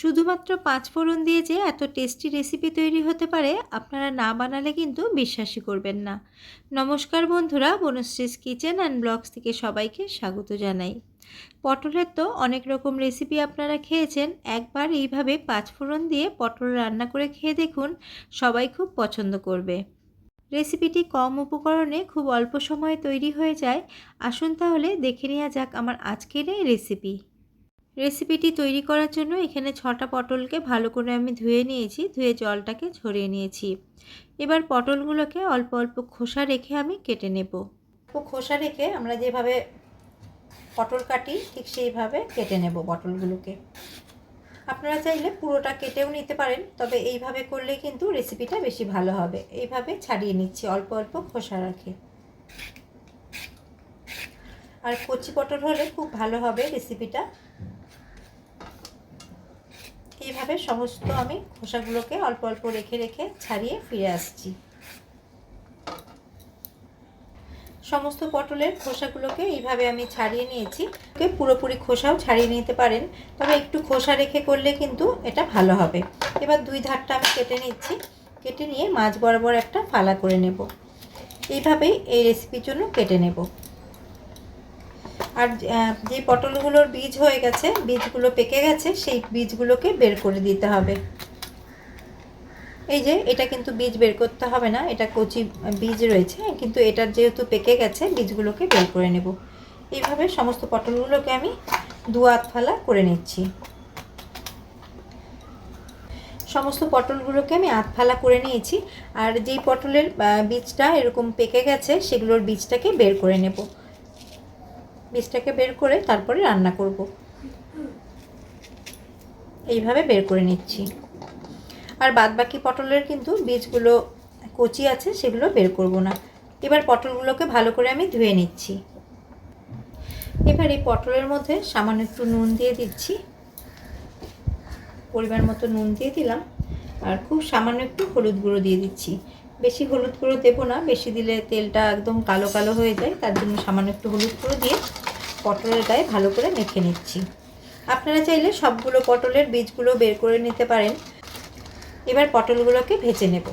শুধুমাত্র পাঁচ ফোড়ন দিয়ে যে এত টেস্টি রেসিপি তৈরি হতে পারে, আপনারা না বানালে কিন্তু বিশ্বাসই করবেন না। নমস্কার বন্ধুরা, বনশ্রীস কিচেন অ্যান্ড ব্লগস থেকে সবাইকে স্বাগত জানাই। পটলের তো অনেক রকম রেসিপি আপনারা খেয়েছেন, একবার এইভাবে পাঁচ ফোড়ন দিয়ে পটল রান্না করে খেয়ে দেখুন, সবাই খুব পছন্দ করবে। রেসিপিটি কম উপকরণে খুব অল্প সময়ে তৈরি হয়ে যায়। আসুন তাহলে দেখে নেওয়া যাক আমার আজকের এই রেসিপি। রেসিপিটি তৈরি করার জন্য এখানে ছটা পটলকে ভালো করে আমি ধুয়ে নিয়েছি, ধুয়ে জলটাকে ঝরিয়ে নিয়েছি। এবার পটলগুলোকে অল্প অল্প খোসা রেখে আমি কেটে নেব। খোসা রেখে আমরা যেভাবে পটল কাটি, ঠিক সেইভাবে কেটে নেব পটলগুলোকে। আপনারা চাইলে পুরোটা কেটেও নিতে পারেন, তবে এইভাবে করলে কিন্তু রেসিপিটা বেশি ভালো হবে। এইভাবে ছাড়িয়ে নিচ্ছি, অল্প অল্প খোসা রাখে। আর কচি পটল হলে খুব ভালো হবে রেসিপিটা এইভাবে সমস্ত আমি খোসাগুলোকে অল্প অল্প রেখে রেখে ছাড়িয়ে ফিরে আসছি। সমস্ত পটলের খোসাগুলোকে এইভাবে আমি ছাড়িয়ে নিয়েছি। পুরোপুরি খোসাও ছাড়িয়ে নিতে পারেন, তবে একটু খোসা রেখে করলে কিন্তু এটা ভালো হবে। এবার দুই ধারটা আমি কেটে নিচ্ছি। কেটে নিয়ে মাছ বরাবর একটা ফালা করে নেব। এইভাবেই এই রেসিপির জন্য কেটে নেব। আর যে পটলগুলোর বীজ হয়ে গেছে, বীজগুলো পেকে গেছে, সেই বীজগুলোকে বের করে দিতে হবে। এই যে, এটা কিন্তু বীজ বের করতে হবে না, এটা কচি বীজ রয়েছে, কিন্তু এটার যেহেতু পেকে গেছে, বীজগুলোকে বের করে নেব। এইভাবে সমস্ত পটলগুলোকে আমি দু ফালা করে নিচ্ছি। সমস্ত পটলগুলোকে আমি আধ ফালা করে নিয়েছি, আর যেই পটলের বীজটা এরকম পেকে গেছে, সেগুলোর বীজটাকে বের করে নেব। বীজটাকে বের করে তারপরে রান্না করব। এইভাবে বের করে নিচ্ছি। আর বাদ বাকি পটলের কিন্তু বীজগুলো কচি আছে, সেগুলো বের করব না। এবার পটলগুলোকে ভালো করে আমি ধুয়ে নিচ্ছি। এবার এই পটলের মধ্যে সামান্য একটু নুন দিয়ে দিচ্ছি। পরিমাণ মতো নুন দিয়ে দিলাম। আর খুব সামান্য একটু হলুদ গুঁড়ো দিয়ে দিচ্ছি। বেশি হলুদ গুঁড়ো দেবো না, বেশি দিলে তেলটা একদম কালো কালো হয়ে যায়, তার জন্য সামান্য একটু হলুদ গুঁড়ো দিয়ে পটলের গায়ে ভালো করে মেখে নিচ্ছি। আপনারা চাইলে সবগুলো পটলের বীজগুলো বের করে নিতে পারেন। এবার পটলগুলোকে ভেজে নেব।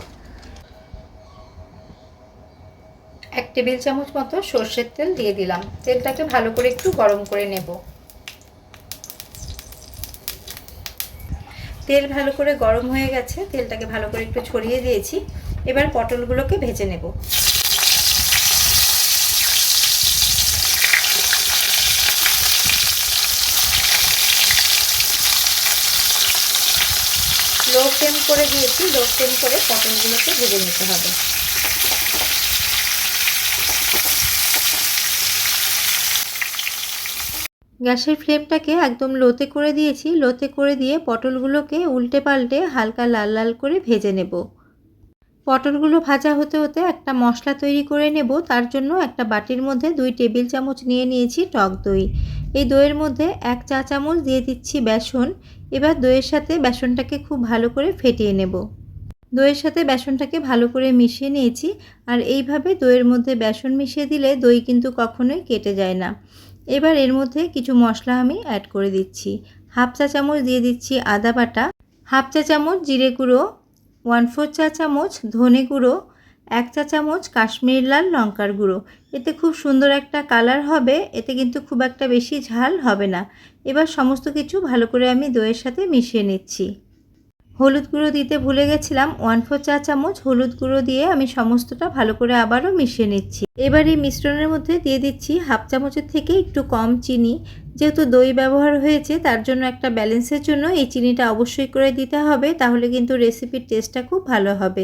এক টেবিল চামচ মতো সর্ষের তেল দিয়ে দিলাম। তেলটাকে ভালো করে একটু গরম করে নেব। তেল ভালো করে গরম হয়ে গেছে। তেলটাকে ভালো করে একটু ছড়িয়ে দিয়েছি। এবার পটলগুলোকে ভেজে নেব। লো ফ্লেম করে দিয়েছি লো ফ্লেম করে পটলগুলোকে ভেজে নিতে হবে। গ্যাসের ফ্লেমটাকে একদম লোতে করে দিয়েছি, লোতে করে দিয়ে পটলগুলোকে উল্টে পাল্টে হালকা লাল লাল করে ভেজে নেব। পটলগুলো ভাজা হতে হতে একটা মশলা তৈরি করে নেব। তার জন্য একটা বাটির মধ্যে দুই টেবিল চামচ নিয়ে নিয়েছি টক দই। এই দইয়ের মধ্যে এক চা চামচ দিয়ে দিচ্ছি বেসন। এবার দইয়ের সাথে বেসনটাকে খুব ভালো করে ফেটিয়ে নেব। দইয়ের সাথে বেসনটাকে ভালো করে মিশিয়ে নিয়েছি। আর এইভাবে দইয়ের মধ্যে বেসন মিশিয়ে দিলে দই কিন্তু কখনোই কেটে যায় না। এবার এর মধ্যে কিছু মশলা আমি অ্যাড করে দিচ্ছি। হাফ চা চামচ দিয়ে দিচ্ছি আদা বাটা। হাফ চা চামচ জিরে গুঁড়ো। ওয়ান ফোর চা চামচ ধনে গুঁড়ো, এক চা চামচ কাশ্মীর লাল লঙ্কার গুঁড়ো। এতে খুব সুন্দর একটা কালার হবে, এতে কিন্তু খুব একটা বেশি ঝাল হবে না। এবার সমস্ত কিছু ভালো করে আমি দইয়ের সাথে মিশিয়ে নিচ্ছি। হলুদ গুঁড়ো দিতে ভুলে গেছিলাম। ওয়ান ফোর চা চামচ হলুদ গুঁড়ো দিয়ে আমি সমস্তটা ভালো করে আবারও মিশিয়ে নিচ্ছি। এবার এই মিশ্রণের মধ্যে দিয়ে দিচ্ছি হাফ চামচের থেকে একটু কম চিনি। যেহেতু দই ব্যবহার হয়েছে, তার জন্য একটা ব্যালেন্সের জন্য এই চিনিটা অবশ্যই করে দিতে হবে, তাহলে কিন্তু রেসিপির টেস্টটা খুব ভালো হবে।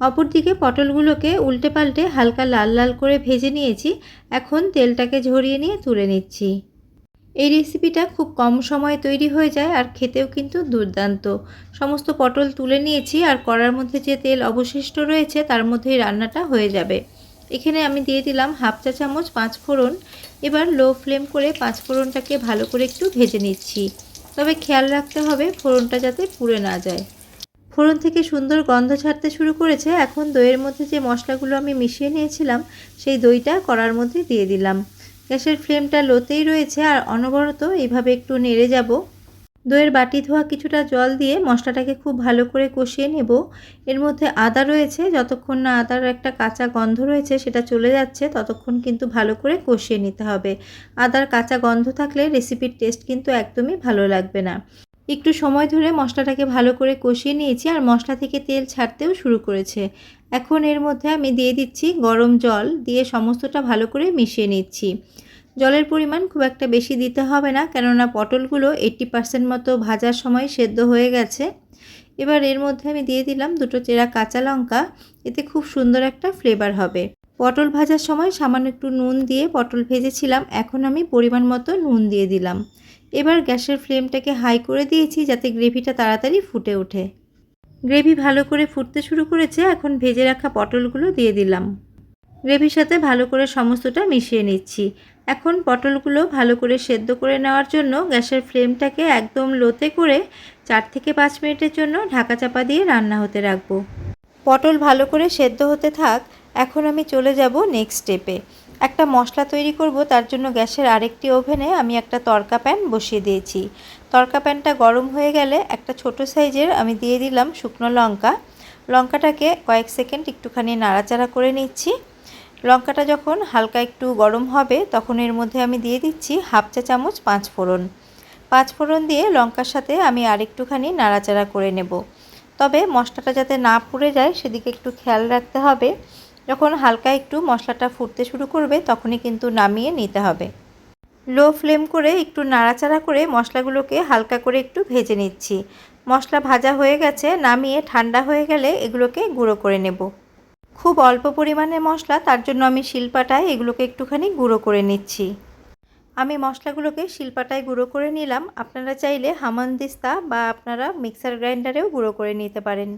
অপরদিকে পটলগুলোকে উল্টে পাল্টে হালকা লাল লাল করে ভেজে নিয়েছি। এখন তেলটাকে ঝরিয়ে নিয়ে তুলে নিচ্ছি। এই রেসিপিটা খুব কম সময়ে তৈরি হয়ে যায় আর খেতেও কিন্তু দুর্দান্ত। সমস্ত পটল তুলে নিয়েছি আর কড়ার মধ্যে যে তেল অবশিষ্ট রয়েছে তার মধ্যেই রান্নাটা হয়ে যাবে। এখানে আমি দিয়ে দিলাম হাফ চা চামচ পাঁচ ফোড়ন। এবার লো ফ্লেম করে পাঁচ ফোড়নটাকে ভালো করে একটু ভেজে নিচ্ছি। তবে খেয়াল রাখতে হবে ফোড়নটা যাতে পুড়ে না যায়। ফোড়ন থেকে সুন্দর গন্ধ ছাড়তে শুরু করেছে। এখন দইয়ের মধ্যে যে মশলাগুলো আমি মিশিয়ে নিয়েছিলাম, সেই দইটা কড়ার মধ্যে দিয়ে দিলাম। গ্যাসের ফ্লেমটা লোতেই রয়েছে আর অনবরত এইভাবে একটু নেড়ে যাব। দইয়ের বাটি ধোয়া কিছুটা জল দিয়ে মশলাটাকে খুব ভালো করে কষিয়ে নেব। এর মধ্যে আদা রয়েছে, যতক্ষণ না আদার একটা কাঁচা গন্ধ রয়েছে সেটা চলে যাচ্ছে, ততক্ষণ কিন্তু ভালো করে কষিয়ে নিতে হবে। আদার কাঁচা গন্ধ থাকলে রেসিপির টেস্ট কিন্তু একদমই ভালো লাগবে না। একটু সময় ধরে মশলাটাকে ভালো করে কষিয়ে নিয়েছি আর মশলা থেকে তেল ছাড়তেও শুরু করেছে। এখন এর মধ্যে আমি দিয়ে দিচ্ছি গরম জল, দিয়ে সমস্তটা ভালো করে মিশিয়ে নিচ্ছি। জলের পরিমাণ খুব একটা বেশি দিতে হবে না, কেননা পটলগুলো এইট্টি পার্সেন্ট মতো ভাজার সময় সেদ্ধ হয়ে গেছে। এবার এর মধ্যে আমি দিয়ে দিলাম দুটো চেরা কাঁচা লঙ্কা, এতে খুব সুন্দর একটা ফ্লেভার হবে। পটল ভাজার সময় সামান্য একটু নুন দিয়ে পটল ভেজেছিলাম, এখন আমি পরিমাণ মতো নুন দিয়ে দিলাম। এবার গ্যাসের ফ্লেমটাকে হাই করে দিয়েছি যাতে গ্রেভিটা তাড়াতাড়ি ফুটে ওঠে। গ্রেভি ভালো করে ফুটতে শুরু করেছে, এখন ভেজে রাখা পটলগুলো দিয়ে দিলাম। গ্রেভির সাথে ভালো করে সমস্তটা মিশিয়ে নিচ্ছি। এখন পটলগুলো ভালো করে সেদ্ধ করে নেওয়ার জন্য গ্যাসের ফ্লেমটাকে একদম লোতে করে চার থেকে পাঁচ মিনিটের জন্য ঢাকা চাপা দিয়ে রান্না হতে রাখব। পটল ভালো করে সেদ্ধ হতে থাক, এখন আমি চলে যাব নেক্সট স্টেপে একটা মশলা তৈরি করব, তার জন্য গ্যাসের আরেকটি ওভেনে আমি একটা তরকা প্যান বসিয়ে দিয়েছি। তরকা প্যানটা গরম হয়ে গেলে একটা ছোট সাইজের আমি দিয়ে দিলাম শুকনো লঙ্কা। লঙ্কাটাকে কয়েক সেকেন্ড একটুখানি নাড়াচাড়া করে নিচ্ছি। লঙ্কাটা যখন হালকা একটু গরম হবে, তখন এর মধ্যে আমি দিয়ে দিচ্ছি হাফ চা চামচ পাঁচ ফোড়ন। পাঁচ ফোড়ন দিয়ে লঙ্কার সাথে আমি আরেকটুখানি নাড়াচাড়া করে নেব। তবে মশলাটা যাতে না পুড়ে যায়, সেদিকে একটু খেয়াল রাখতে হবে। যখন হালকা একটু মশলাটা ফুটতে শুরু করবে, তখনই কিন্তু নামিয়ে নিতে হবে। লো ফ্লেম করে একটু নাড়াচাড়া করে মশলাগুলোকে হালকা করে একটু ভেজে নিচ্ছি। মশলা ভাজা হয়ে গেছে, নামিয়ে ঠান্ডা হয়ে গেলে এগুলোকে গুঁড়ো করে নেব। খুব অল্প পরিমাণে মশলা, তার জন্য আমি শিলপাটায় এগুলোকে একটুখানি গুঁড়ো করে নিচ্ছি। আমি মশলাগুলোকে শিলপাটায় গুঁড়ো করে নিলাম। আপনারা চাইলে হামানদিস্তা বা আপনারা মিক্সার গ্রাইন্ডারেও গুঁড়ো করে নিতে পারেন।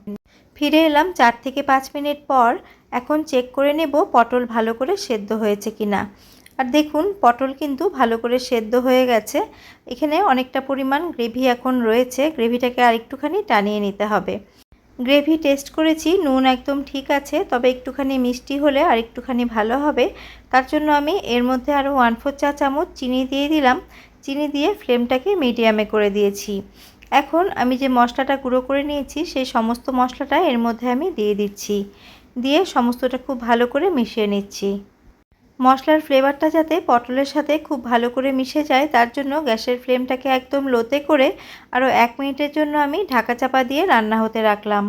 ফিরে এলাম চার থেকে পাঁচ মিনিট পর। এখন চেক করে নেব পটল ভালো করে সেদ্ধ হয়েছে কি না আর দেখুন, পটল কিন্তু ভালো করে সেদ্ধ হয়ে গেছে। এখানে অনেকটা পরিমাণ গ্রেভি এখন রয়েছে। গ্রেভিটাকে আরেকটুখানি টানিয়ে নিতে হবে। গ্রেভি টেস্ট করেছি, নুন একদম ঠিক আছে, তবে একটুখানি মিষ্টি হলে আর একটুখানি ভালো হবে। তার জন্য আমি এর মধ্যে আরও ওয়ান ফোর চা চামচ চিনি দিয়ে দিলাম। চিনি দিয়ে ফ্লেমটাকে মিডিয়ামে করে দিয়েছি। এখন আমি যে মশলাটা গুঁড়ো করে নিয়েছি, সেই সমস্ত মশলাটা এর মধ্যে আমি দিয়ে দিচ্ছি। দিয়ে সমস্তটা খুব ভালো করে মিশিয়ে নিচ্ছি। মশলার ফ্লেভারটা যাতে পটলের সাথে খুব ভালো করে মিশে যায়, তার জন্য গ্যাসের ফ্লেমটাকে একদম লোতে করে আরও এক মিনিটের জন্য আমি ঢাকা চাপা দিয়ে রান্না হতে রাখলাম।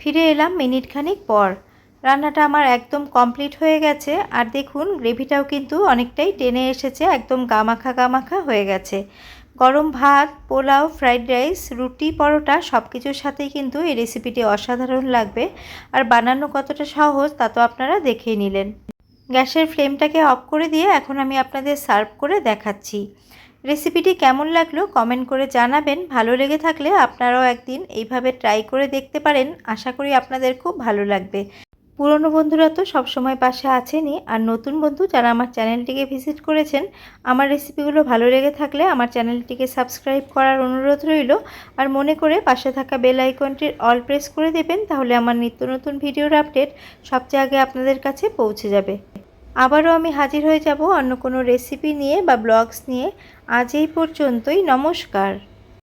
ফিরে এলাম মিনিট খানিক পর। রান্নাটা আমার একদম কমপ্লিট হয়ে গেছে, আর দেখুন গ্রেভিটাও কিন্তু অনেকটাই টেনে এসেছে, একদম গামাখা গামাখা হয়ে গেছে। গরম ভাত, পোলাও ফ্রাইড রাইস রুটি, পরোটা সব কিছুর সাথেই কিন্তু এই রেসিপিটি অসাধারণ লাগবে, আর বানানো কতটা সহজ তা তো আপনারা দেখেই নিলেন। গ্যাসের ফ্লেমটাকে অফ করে দিয়ে এখন আমি আপনাদের সার্ভ করে দেখাচ্ছি। রেসিপিটি কেমন লাগল কমেন্ট করে জানাবেন। ভালো লেগে থাকলে আপনারাও একদিন এইভাবে ট্রাই করে দেখতে পারেন। আশা করি আপনাদের খুব ভালো লাগবে। পুরনো বন্ধুরা তো সবসময় পাশে আছেনই। আর নতুন বন্ধু যারা আমার চ্যানেলটিকে ভিজিট করেছেন, আমার রেসিপিগুলো ভালো লেগে থাকলে আমার চ্যানেলটিকে সাবস্ক্রাইব করার অনুরোধ রইল। আর মনে করে পাশে থাকা বেল আইকনটির অল প্রেস করে দেবেন, তাহলে আমার নিত্য নতুন ভিডিওর আপডেট সবচেয়ে আগে আপনাদের কাছে পৌঁছে যাবে। আবারও আমি হাজির হয়ে যাব অন্য কোনো রেসিপি নিয়ে বা ব্লগস নিয়ে। আজ এই পর্যন্তই, নমস্কার।